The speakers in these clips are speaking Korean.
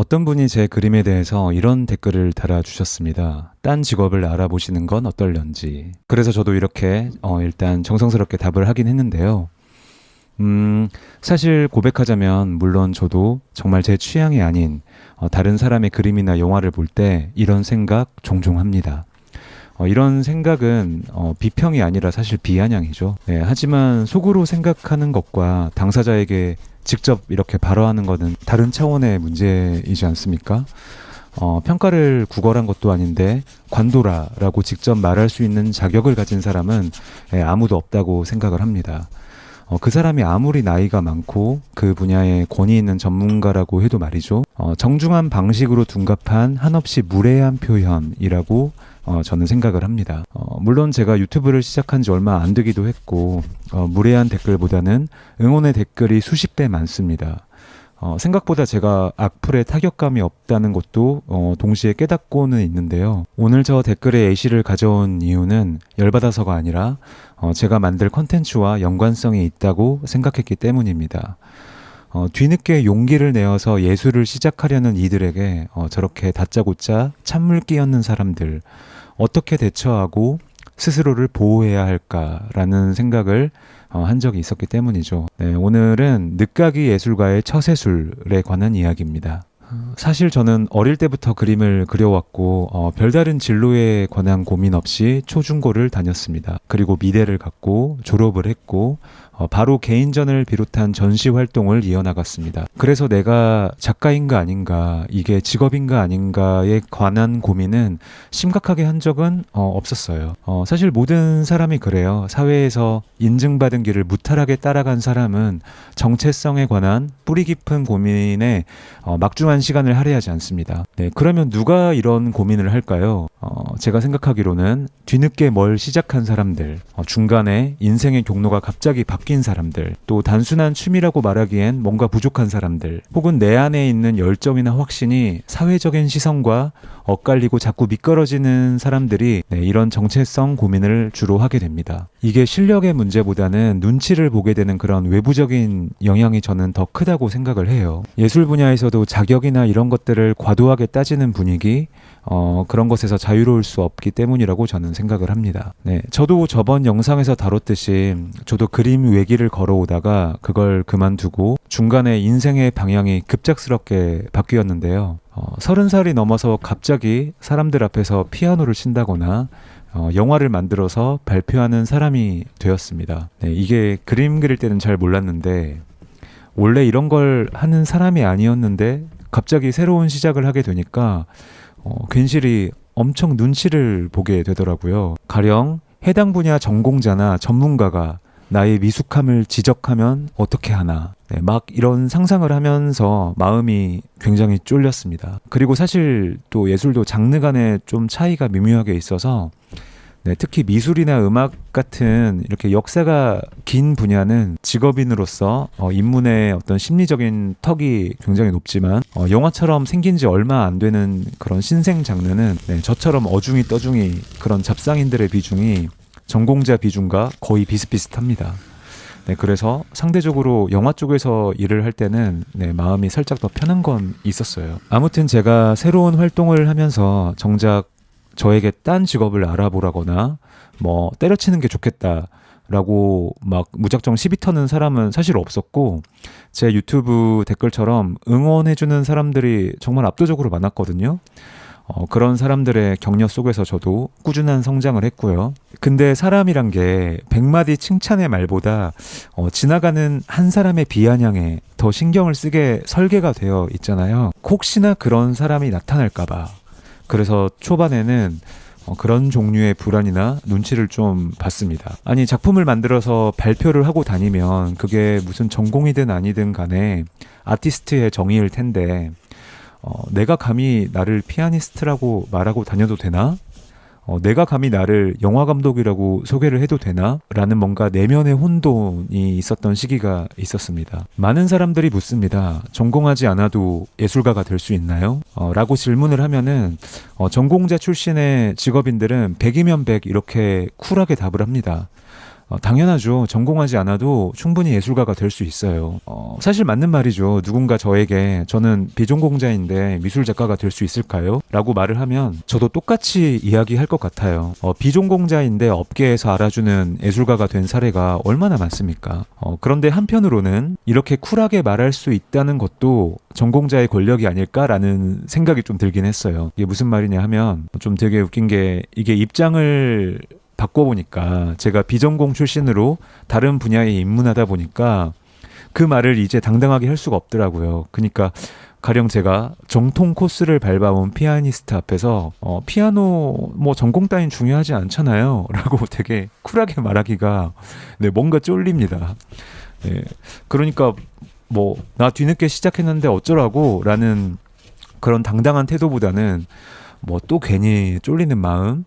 어떤 분이 제 그림에 대해서 이런 댓글을 달아주셨습니다. 딴 직업을 알아보시는 건 어떨런지. 그래서 저도 이렇게 어, 일단 정성스럽게 답을 하긴 했는데요. 음, 사실 고백하자면 물론 저도 정말 제 취향이 아닌 어, 다른 사람의 그림이나 영화를 볼 때 이런 생각 종종 합니다. 어, 이런 생각은 어, 비평이 아니라 사실 비아냥이죠. 네, 하지만 속으로 생각하는 것과 당사자에게 직접 이렇게 발화하는 것은 다른 차원의 문제이지 않습니까? 어, 평가를 구걸한 것도 아닌데 관도라라고 직접 말할 수 있는 자격을 가진 사람은 예, 아무도 없다고 생각을 합니다. 어, 그 사람이 아무리 나이가 많고 그 분야에 권위 있는 전문가라고 해도 말이죠. 어, 정중한 방식으로 둔갑한 한없이 무례한 표현이라고 어, 저는 생각을 합니다. 어, 물론 제가 유튜브를 시작한 지 얼마 안 되기도 했고 어, 무례한 댓글보다는 응원의 댓글이 수십 배 많습니다. 어, 생각보다 제가 악플에 타격감이 없다는 것도 어, 동시에 깨닫고는 있는데요. 오늘 저 댓글에 A씨를 가져온 이유는 열받아서가 아니라 어, 제가 만들 컨텐츠와 연관성이 있다고 생각했기 때문입니다. 어, 뒤늦게 용기를 내어서 예술을 시작하려는 이들에게 어, 저렇게 다짜고짜 찬물 끼얹는 사람들 어떻게 대처하고 스스로를 보호해야 할까라는 생각을 어, 한 적이 있었기 때문이죠. 네, 오늘은 늦가기 예술가의 처세술에 관한 이야기입니다. 어, 사실 저는 어릴 때부터 그림을 그려왔고 어, 별다른 진로에 관한 고민 없이 초중고를 다녔습니다. 그리고 미대를 갔고 졸업을 했고 어, 바로 개인전을 비롯한 전시 활동을 이어나갔습니다. 그래서 내가 작가인가 아닌가, 이게 직업인가 아닌가에 관한 고민은 심각하게 한 적은 어, 없었어요. 어, 사실 모든 사람이 그래요. 사회에서 인증받은 길을 무탈하게 따라간 사람은 정체성에 관한 뿌리 깊은 고민에 어, 막중한 시간을 할애하지 않습니다. 네, 그러면 누가 이런 고민을 할까요? 어, 제가 생각하기로는 뒤늦게 뭘 시작한 사람들, 어, 중간에 인생의 경로가 갑자기 바뀐 사람들, 또 단순한 취미라고 말하기엔 뭔가 부족한 사람들, 혹은 내 안에 있는 열정이나 확신이 사회적인 시선과 엇갈리고 자꾸 미끄러지는 사람들이 네, 이런 정체성 고민을 주로 하게 됩니다. 이게 실력의 문제보다는 눈치를 보게 되는 그런 외부적인 영향이 저는 더 크다고 생각을 해요. 예술 분야에서도 자격이나 이런 것들을 과도하게 따지는 분위기, 어, 그런 것에서 자 유로울 수 없기 때문이라고 저는 생각을 합니다. 네. 저도 저번 영상에서 다뤘듯이 저도 그림 외길을 걸어오다가 그걸 그만두고 중간에 인생의 방향이 급작스럽게 바뀌었는데요. 어, 서른 살이 넘어서 갑자기 사람들 앞에서 피아노를 친다거나 어, 영화를 만들어서 발표하는 사람이 되었습니다. 네, 이게 그림 그릴 때는 잘 몰랐는데 원래 이런 걸 하는 사람이 아니었는데 갑자기 새로운 시작을 하게 되니까 어, 괜시리 엄청 눈치를 보게 되더라고요. 가령 해당 분야 전공자나 전문가가 나의 미숙함을 지적하면 어떻게 하나. 네, 막 이런 상상을 하면서 마음이 굉장히 쫄렸습니다. 그리고 사실 또 예술도 장르 간에 좀 차이가 미묘하게 있어서 네, 특히 미술이나 음악 같은 이렇게 역사가 긴 분야는 직업인으로서 어, 입문의 어떤 심리적인 턱이 굉장히 높지만 어, 영화처럼 생긴 지 얼마 안 되는 그런 신생 장르는 네, 저처럼 어중이 떠중이 그런 잡상인들의 비중이 전공자 비중과 거의 비슷비슷합니다. 네, 그래서 상대적으로 영화 쪽에서 일을 할 때는 네, 마음이 살짝 더 편한 건 있었어요. 아무튼 제가 새로운 활동을 하면서 정작 저에게 딴 직업을 알아보라거나 뭐 때려치는 게 좋겠다. 라고 막 무작정 시비 터는 사람은 사실 없었고 제 유튜브 댓글처럼 응원해주는 사람들이 정말 압도적으로 많았거든요. 어, 그런 사람들의 격려 속에서 저도 꾸준한 성장을 했고요. 근데 사람이란 게 백마디 칭찬의 말보다 어, 지나가는 한 사람의 비아냥에 더 신경을 쓰게 설계가 되어 있잖아요. 혹시나 그런 사람이 나타날까봐. 그래서 초반에는 어, 그런 종류의 불안이나 눈치를 좀 봤습니다. 아니, 작품을 만들어서 발표를 하고 다니면 그게 무슨 전공이든 아니든 간에 아티스트의 정의일 텐데, 어, 내가 감히 나를 피아니스트라고 말하고 다녀도 되나? 어, 내가 감히 나를 영화 감독이라고 소개를 해도 되나? 라는 뭔가 내면의 혼돈이 있었던 시기가 있었습니다. 많은 사람들이 묻습니다. 전공하지 않아도 예술가가 될 수 있나요? 어, 라고 질문을 하면은 어, 전공자 출신의 직업인들은 100이면 100 이렇게 쿨하게 답을 합니다. 어, 당연하죠. 전공하지 않아도 충분히 예술가가 될 수 있어요. 어, 사실 맞는 말이죠. 누군가 저에게 저는 비전공자인데 미술 작가가 될 수 있을까요? 라고 말을 하면 저도 똑같이 이야기할 것 같아요. 어, 비전공자인데 업계에서 알아주는 예술가가 된 사례가 얼마나 많습니까? 어, 그런데 한편으로는 이렇게 쿨하게 말할 수 있다는 것도 전공자의 권력이 아닐까라는 생각이 좀 들긴 했어요. 이게 무슨 말이냐 하면 좀 되게 웃긴 게 이게 입장을 바꿔보니까 제가 비전공 출신으로 다른 분야에 입문하다 보니까 그 말을 이제 당당하게 할 수가 없더라고요. 그러니까 가령 제가 정통 코스를 밟아온 피아니스트 앞에서 어, 피아노 뭐 전공 따윈 중요하지 않잖아요. 라고 되게 쿨하게 말하기가 네, 뭔가 쫄립니다. 네, 그러니까 뭐 나 뒤늦게 시작했는데 어쩌라고 라는 그런 당당한 태도보다는 뭐 또 괜히 쫄리는 마음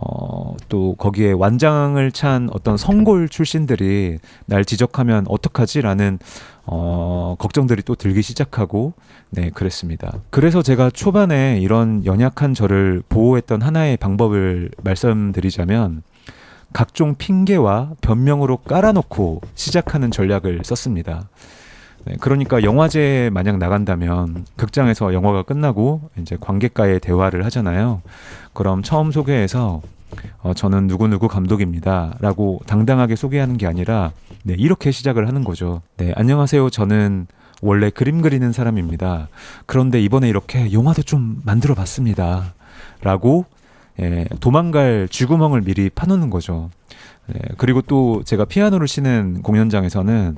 어, 또 거기에 완장을 찬 어떤 성골 출신들이 날 지적하면 어떡하지라는 어, 걱정들이 또 들기 시작하고 네, 그랬습니다. 그래서 제가 초반에 이런 연약한 저를 보호했던 하나의 방법을 말씀드리자면 각종 핑계와 변명으로 깔아놓고 시작하는 전략을 썼습니다. 네, 그러니까 영화제에 만약 나간다면 극장에서 영화가 끝나고 이제 관객과의 대화를 하잖아요. 그럼 처음 소개해서 어, 저는 누구누구 감독입니다. 라고 당당하게 소개하는 게 아니라 네, 이렇게 시작을 하는 거죠. 네, 안녕하세요. 저는 원래 그림 그리는 사람입니다. 그런데 이번에 이렇게 영화도 좀 만들어 봤습니다. 라고 예, 도망갈 쥐구멍을 미리 파놓는 거죠. 예, 그리고 또 제가 피아노를 치는 공연장에서는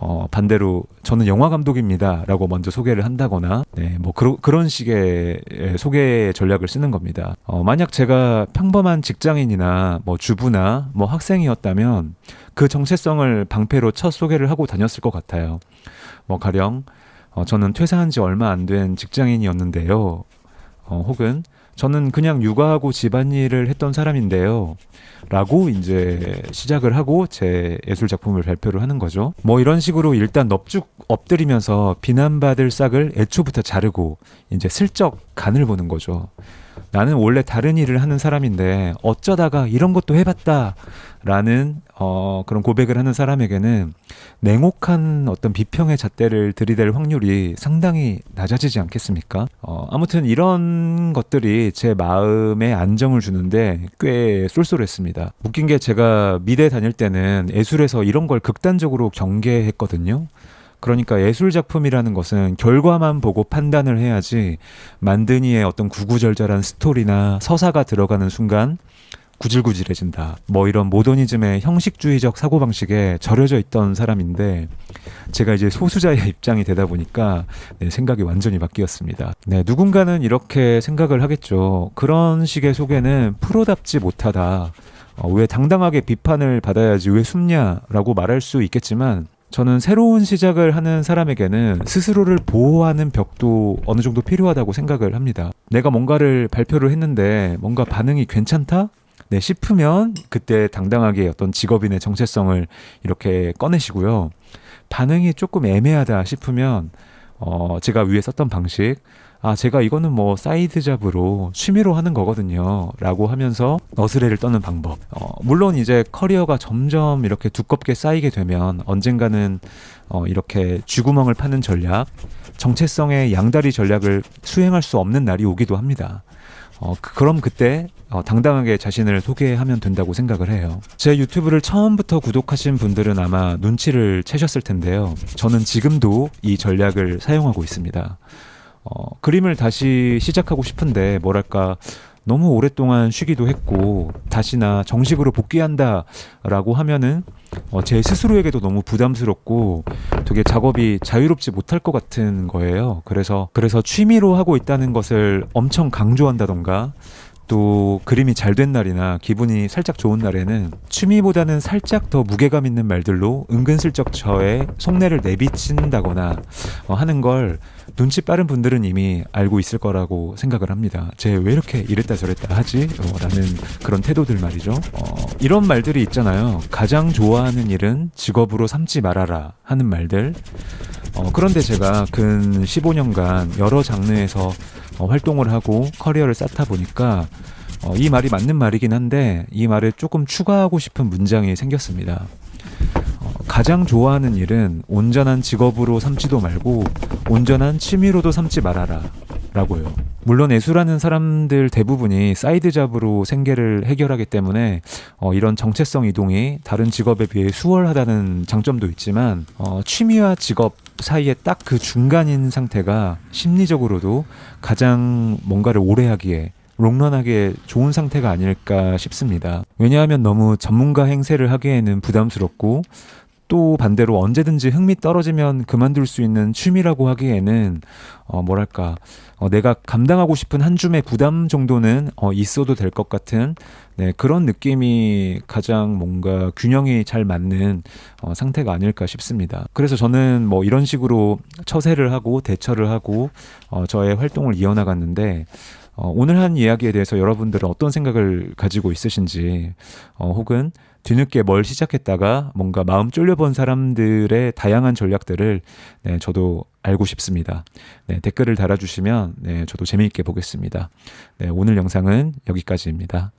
어, 반대로 저는 영화 감독입니다라고 먼저 소개를 한다거나 네, 뭐 그러, 그런 식의 예, 소개 전략을 쓰는 겁니다. 어, 만약 제가 평범한 직장인이나 뭐 주부나 뭐 학생이었다면 그 정체성을 방패로 첫 소개를 하고 다녔을 것 같아요. 뭐 가령 어, 저는 퇴사한 지 얼마 안 된 직장인이었는데요. 어, 혹은 저는 그냥 육아하고 집안일을 했던 사람인데요. 라고 이제 시작을 하고 제 예술 작품을 발표를 하는 거죠. 뭐 이런 식으로 일단 넙죽 엎드리면서 비난받을 싹을 애초부터 자르고 이제 슬쩍 간을 보는 거죠. 나는 원래 다른 일을 하는 사람인데 어쩌다가 이런 것도 해봤다. 라는 어, 그런 고백을 하는 사람에게는 냉혹한 어떤 비평의 잣대를 들이댈 확률이 상당히 낮아지지 않겠습니까? 어, 아무튼 이런 것들이 제 마음에 안정을 주는데 꽤 쏠쏠했습니다. 웃긴 게 제가 미대 다닐 때는 예술에서 이런 걸 극단적으로 경계했거든요. 그러니까 예술 작품이라는 것은 결과만 보고 판단을 해야지 만든 이의 어떤 구구절절한 스토리나 서사가 들어가는 순간 구질구질해진다. 뭐 이런 모더니즘의 형식주의적 사고방식에 절여져 있던 사람인데 제가 이제 소수자의 입장이 되다 보니까 네, 생각이 완전히 바뀌었습니다. 네, 누군가는 이렇게 생각을 하겠죠. 그런 식의 소개는 프로답지 못하다. 어, 왜 당당하게 비판을 받아야지 왜 숨냐라고 말할 수 있겠지만 저는 새로운 시작을 하는 사람에게는 스스로를 보호하는 벽도 어느 정도 필요하다고 생각을 합니다. 내가 뭔가를 발표를 했는데 뭔가 반응이 괜찮다? 네, 싶으면 그때 당당하게 어떤 직업인의 정체성을 이렇게 꺼내시고요. 반응이 조금 애매하다 싶으면 어, 제가 위에 썼던 방식 아, 제가 이거는 뭐 사이드 잡으로 취미로 하는 거거든요. 라고 하면서 어스레를 떠는 방법. 어, 물론 이제 커리어가 점점 이렇게 두껍게 쌓이게 되면 언젠가는 어, 이렇게 쥐구멍을 파는 전략, 정체성의 양다리 전략을 수행할 수 없는 날이 오기도 합니다. 어, 그- 그럼 그때 어, 당당하게 자신을 소개하면 된다고 생각을 해요. 제 유튜브를 처음부터 구독하신 분들은 아마 눈치를 채셨을 텐데요. 저는 지금도 이 전략을 사용하고 있습니다. 어, 그림을 다시 시작하고 싶은데 뭐랄까 너무 오랫동안 쉬기도 했고 다시나 정식으로 복귀한다라고 하면은 어, 제 스스로에게도 너무 부담스럽고 되게 작업이 자유롭지 못할 것 같은 거예요. 그래서 그래서 취미로 하고 있다는 것을 엄청 강조한다던가 또 그림이 잘 된 날이나 기분이 살짝 좋은 날에는 취미보다는 살짝 더 무게감 있는 말들로 은근슬쩍 저의 속내를 내비친다거나 어, 하는 걸 눈치 빠른 분들은 이미 알고 있을 거라고 생각을 합니다. 쟤 왜 이렇게 이랬다 저랬다 하지? 어, 라는 그런 태도들 말이죠. 어, 이런 말들이 있잖아요. 가장 좋아하는 일은 직업으로 삼지 말아라 하는 말들. 어, 그런데 제가 근 15년간 여러 장르에서 어, 활동을 하고 커리어를 쌓다 보니까 어, 이 말이 맞는 말이긴 한데 이 말을 조금 추가하고 싶은 문장이 생겼습니다. 어, 가장 좋아하는 일은 온전한 직업으로 삼지도 말고 온전한 취미로도 삼지 말아라. 라고요. 물론 애수라는 사람들 대부분이 사이드 잡으로 생계를 해결하기 때문에 어, 이런 정체성 이동이 다른 직업에 비해 수월하다는 장점도 있지만 어, 취미와 직업 사이에 딱 그 중간인 상태가 심리적으로도 가장 뭔가를 오래 하기에 롱런하게 좋은 상태가 아닐까 싶습니다. 왜냐하면 너무 전문가 행세를 하기에는 부담스럽고 또 반대로 언제든지 흥미 떨어지면 그만둘 수 있는 취미라고 하기에는 어 뭐랄까 어 내가 감당하고 싶은 한 줌의 부담 정도는 어 있어도 될 것 같은 네 그런 느낌이 가장 뭔가 균형이 잘 맞는 어 상태가 아닐까 싶습니다. 그래서 저는 뭐 이런 식으로 처세를 하고 대처를 하고 어 저의 활동을 이어나갔는데 어, 오늘 한 이야기에 대해서 여러분들은 어떤 생각을 가지고 있으신지, 어, 혹은 뒤늦게 뭘 시작했다가 뭔가 마음 쫄려본 사람들의 다양한 전략들을 네, 저도 알고 싶습니다. 네, 댓글을 달아주시면 네, 저도 재미있게 보겠습니다. 네, 오늘 영상은 여기까지입니다.